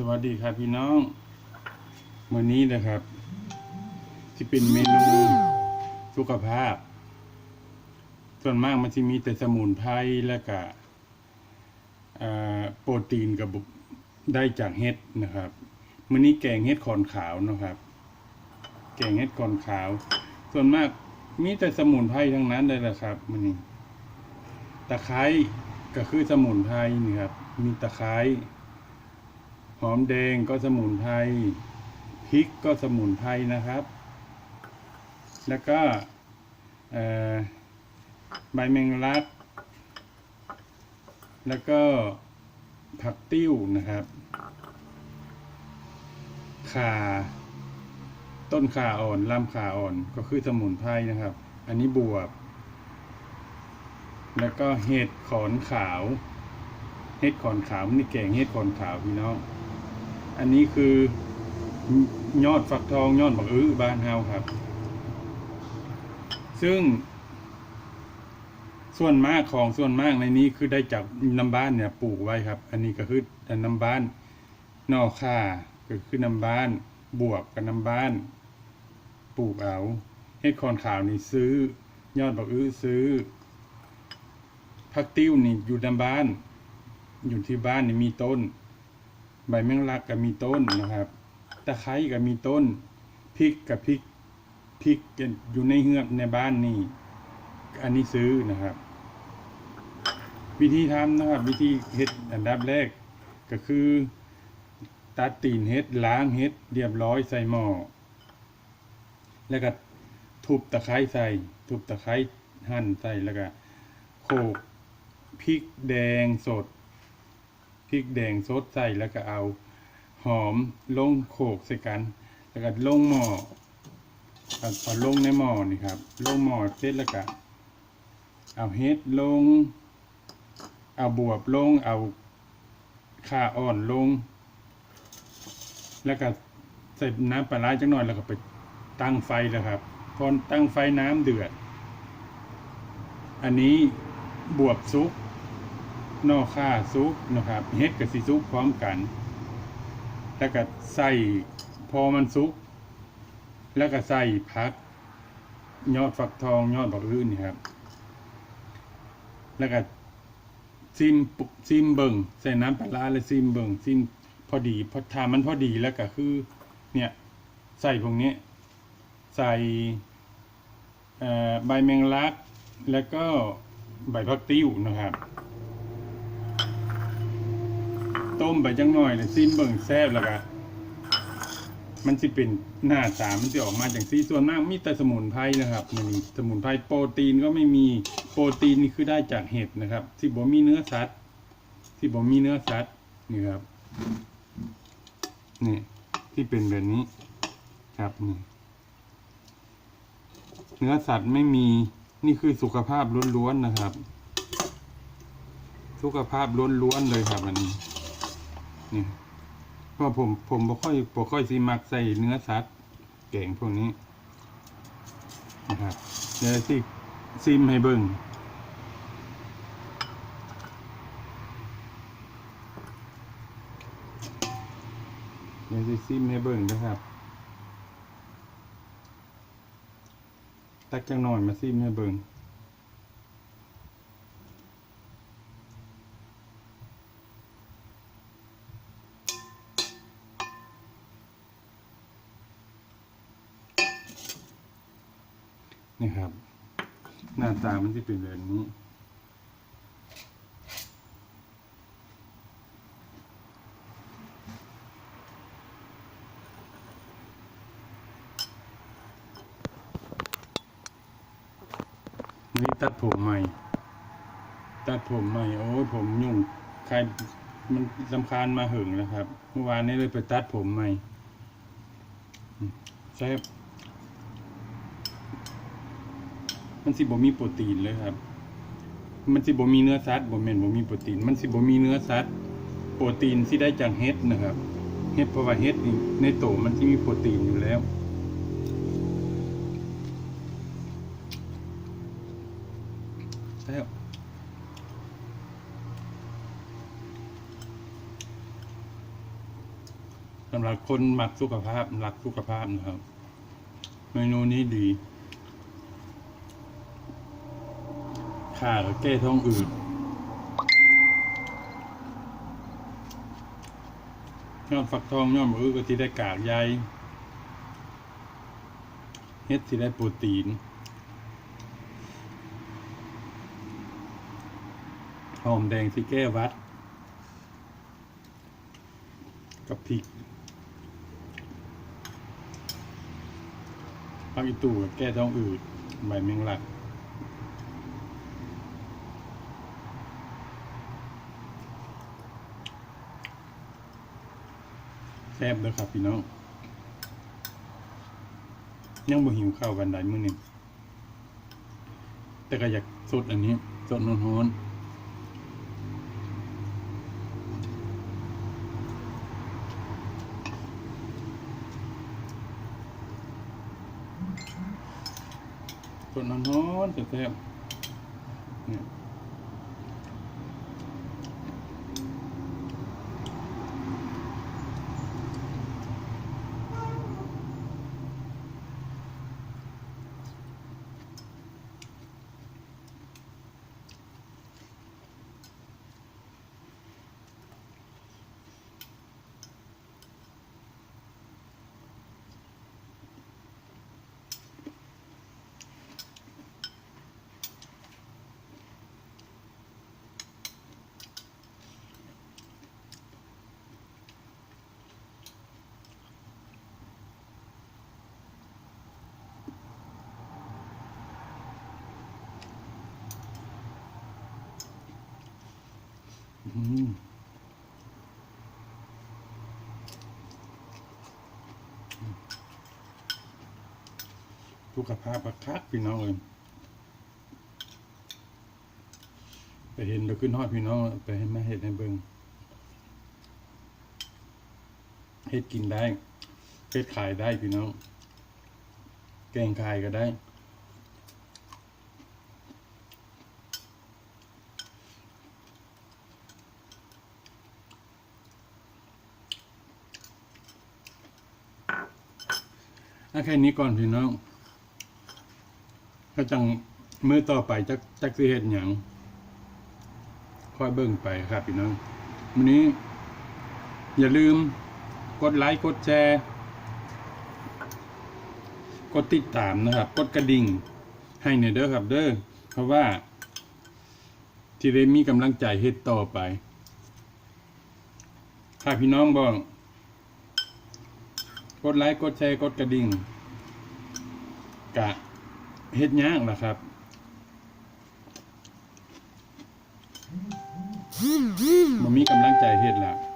สวัสดีครับพี่น้อง วันนี้นะครับที่เป็นเมนูสุขภาพ ส่วนมากมันจะมีแต่สมุนไพรและก็เอ่อโปรตีนกับได้จากเห็ดนะครับมื้อนี้แกงเห็ดขอนขาวนะครับ แกงเห็ดขอนขาว ส่วนมากมีแต่สมุนไพรทั้งนั้นเลยแหละครับมื้อนี้ตะไคร้ก็คือสมุนไพรนี่ครับ มีตะไคร้ หอมแดงก็สมุนไพรพริกก็สมุนไพรนะครับ แล้วก็ใบแมงลัก แล้วก็ผักติ้วนะครับข่าต้นข่าอ่อนลำข่าอ่อนก็คือสมุนไพรนะครับ อันนี้บวบ แล้วก็เห็ดขอนขาว เห็ดขอนขาวนี่แกงเห็ดขอนขาวพี่น้อง อันนี้คือยอดฟักทองยอดบักอื้อบ้านเฮาครับ ซึ่ง ส่วนมากของส่วนมากในนี้คือได้จากน้ำบ้านเนี่ยปลูกไว้ครับ อันนี้ก็คือน้ำบ้านนอกค่าก็คือน้ำบ้านบวบกับน้ำบ้านปลูกเอาเห็ดคอนขาวนี่ซื้อ ยอดบักอื้อซื้อผักติ้วนี่อยู่น้ำบ้าน อยู่ที่บ้านนี่มีต้น ใบแมงลักก็มีต้นนะครับตะไคร้ก็มีต้นพริกกับพริกพริกอยู่ในเฮือกในบ้านนี่ อันนี้ซื้อนะครับ วิธีทำนะครับ วิธีเฮ็ดอันดับแรกก็คือ ตัดตีนเฮ็ดล้างเฮ็ดเรียบร้อยใส่หม้อแล้วก็ทุบตะไคร้ใส่ ทุบตะไคร้หั่นใส่แล้วก็โขลกพริกแดงสด พริกแดงสดใส่แล้วก็เอาหอมลงโขกใส่กัน แล้วก็ลงหม้อเอาลงในหม้อนี่ครับ ลงหม้อเสร็จแล้วก็เอาเฮ็ดลง เอาบวบลง เอาข่าอ่อนลง แล้วก็ใส่น้ำปลาร้าจังหน่อยแล้วก็ไปตั้งไฟแล้วครับ พอตั้งไฟน้ำเดือด อันนี้บวบซุก นอค่าซุปนะครับเฮ็ดกับซีซุปพร้อมกัน แล้วก็ใส่พอมันซุปแล้วก็ใส่พัก ยอดฝักทองยอดบักอื้นนี่ครับ แล้วก็ซิมปุซิมเบิงใส่น้ำปลาและซิมเบิงซิมพอดีพอทามันพอดีแล้วก็คือ เนี่ยใส่พวกนี้ ใส่ใบแมงลัก แล้วก็ใบพักติ้วนะครับ ต้มไปจังหน่อยเลยซิมเบิ่งแซ่บแล้วก็มันสิเป็นหน้าตามันจะออกมาอย่างซีส่วนมากมีแต่สมุนไพรนะครับมันมีสมุนไพรโปรตีนก็ไม่มีโปรตีนนี่คือได้จากเห็ดนะครับ ที่บ่มีเนื้อสัตว์ที่บ่มีเนื้อสัตว์นี่ครับนี่ที่เป็นแบบนี้ครับนี่เนื้อสัตว์ไม่มีนี่คือสุขภาพล้วนๆนะครับ สุขภาพล้วนๆเลยครับอันนี้ นี่เพราะผมผมบ่ค่อยบ่ค่อยสิมักใส่เนื้อสัตว์แกงพวกนี้นะครับเดี๋ยวสิซิมให้เบิ่งเดี๋ยวสิซิมให้เบิ่งนะครับตักจังหน่อยมาซิมให้เบิ่ง นี่ครับ หน้าตามันจะเป็นแบบนี้ นี่ตัดผมใหม่ ตัดผมใหม่ โอ้ยผมยุ่งใครมันลำคาญมาหึงแล้วครับ เมื่อวานนี้เลยไปตัดผมใหม่ใช่ มันสิบ่มีโปรตีนเลยครับ มันสิบ่มีเนื้อสัตว์บ่แม่นบ่มีโปรตีน มันสิบ่มีเนื้อสัตว์โปรตีนสิได้จากเห็ดนะครับเห็ดเพราะว่าเห็ดในโตมันสิมีโปรตีนอยู่แล้วแล้วสำหรับคนมักสุขภาพรักสุขภาพนะครับ เมนูนี้ดี ข่ากับแก้ท้องอืดยอดฟักทองยอดมะอื้อก็ที่ได้กากใยเฮ็ดที่ได้โปรตีนหอมแดงที่แก้วัด กับพริกผักอีตู่กับแก้ท้องอืดใบแมงลัก แซ่บเลยครับพี่น้อง ยังบ่หิวข้าววันใดมื้อนึงแต่ก็อยากสดอันนี้สดร้อนๆส่วนน้อนๆแซ่บ อืมสุขภาพประคักพี่น้องเลยไปเห็นแล้วขึ้นฮอดพี่น้องไปให้มาเห็ดให้เบิงเห็ดกินได้เห็ดขายได้พี่น้อง แกงขายก็ได้ เอาแค่นี้ก่อนพี่น้องก็จังมือต่อไปจักจักสิเฮ็ดหยังค่อยเบิ่งไปครับพี่น้องวันนี้ อย่าลืมกดไลค์กดแชร์กดติดตามนะครับ กดกระดิ่งให้ในอยเด้อครับเด้อเพราะว่า ที่ได้มีกำลังใจเฮ็ดต่อไป ถ้าพี่น้องบอก กดไลค์กดแชร์กดกระดิ่งกะเฮ็ดยากนะครับมันมีกำลังใจเฮ็ดละ